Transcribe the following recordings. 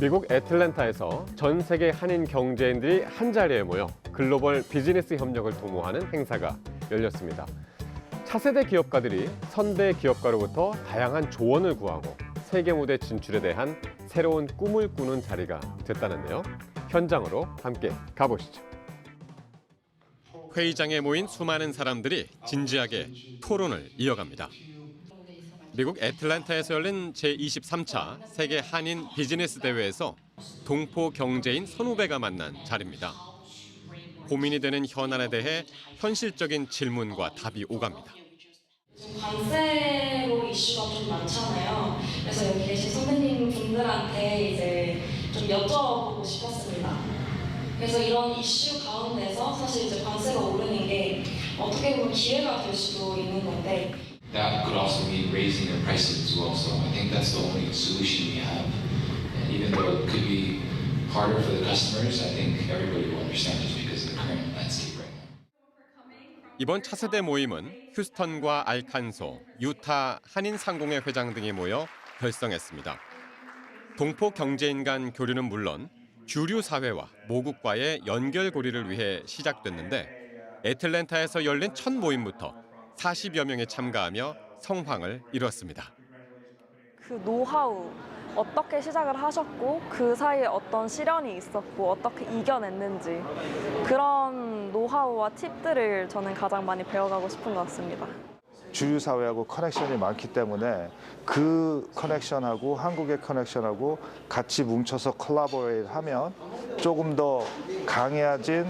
미국 애틀랜타에서 전 세계 한인 경제인들이 한 자리에 모여 글로벌 비즈니스 협력을 도모하는 행사가 열렸습니다. 차세대 기업가들이 선대 기업가로부터 다양한 조언을 구하고 세계 무대 진출에 대한 새로운 꿈을 꾸는 자리가 됐다는데요. 현장으로 함께 가보시죠. 회의장에 모인 수많은 사람들이 진지하게 토론을 이어갑니다. 미국 애틀랜타에서 열린 제23차 세계 한인 비즈니스 대회에서 동포 경제인 선후배가 만난 자리입니다. 고민이 되는 현안에 대해 현실적인 질문과 답이 오갑니다. 관세로 이슈가 좀 많잖아요. 그래서 여기 계신 선배님 분들한테 이제 좀 여쭤보고 싶었습니다. 그래서 이런 이슈 가운데서 사실 이제 관세가 오르는 게 어떻게 보면 기회가 될 수도 있는 건데 that could also mean raising their prices as well. So I think that's the only solution we have. And even though it could be harder for the customers, I think everybody will understand just because of the current landscape. 이번 차세대 모임은 휴스턴과 알칸소, 유타 한인 상공회 회장 등이 모여 결성했습니다. 동포 경제인 간 교류는 물론 주류 사회와 모국과의 연결고리를 위해 시작됐는데 애틀랜타에서 열린 첫 모임부터 40여 명이 참가하며 성황을 이뤘습니다. 그 노하우 어떻게 시작을 하셨고 그 사이에 어떤 시련이 있었고 어떻게 이겨냈는지 그런 노하우와 팁들을 저는 가장 많이 배워가고 싶은 것 같습니다. 주류 사회하고 커넥션이 많기 때문에 그 커넥션하고 한국의 커넥션하고 같이 뭉쳐서 콜라보레이트 하면 조금 더 강해진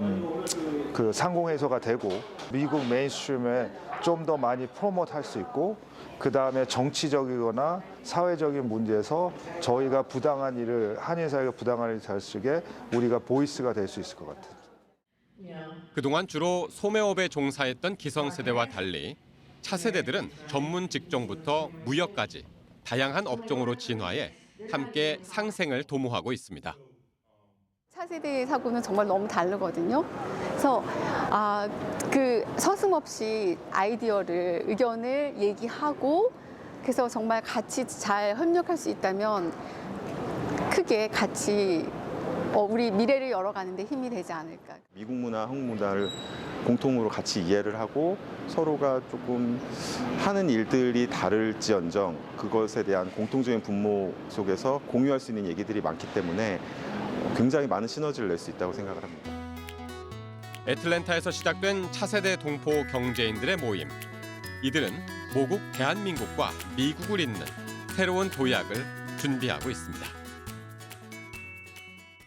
음, 그 상공회소가 되고 미국 메인스트림에 좀 더 많이 프로모트 할 수 있고 그 다음에 정치적이거나 사회적인 문제에서 저희가 부당한 일을 한인 사회가 부당한 일을 잘 쓰게 우리가 보이스가 될 수 있을 것 같아요. 그동안 주로 소매업에 종사했던 기성세대와 달리 차세대들은 전문 직종부터 무역까지 다양한 업종으로 진화해 함께 상생을 도모하고 있습니다. 차세대 사고는 정말 너무 다르거든요. 그래서 아, 그 서슴없이 아이디어를 의견을 얘기하고 그래서 정말 같이 잘 협력할 수 있다면 크게 같이 어, 우리 미래를 열어가는데 힘이 되지 않을까. 미국 문화, 한국 문화를 공통으로 같이 이해를 하고 서로가 조금 하는 일들이 다를지언정 그것에 대한 공통적인 분모 속에서 공유할 수 있는 얘기들이 많기 때문에 굉장히 많은 시너지를 낼 수 있다고 생각을 합니다. 애틀랜타에서 시작된 차세대 동포 경제인들의 모임. 이들은 모국 대한민국과 미국을 잇는 새로운 도약을 준비하고 있습니다.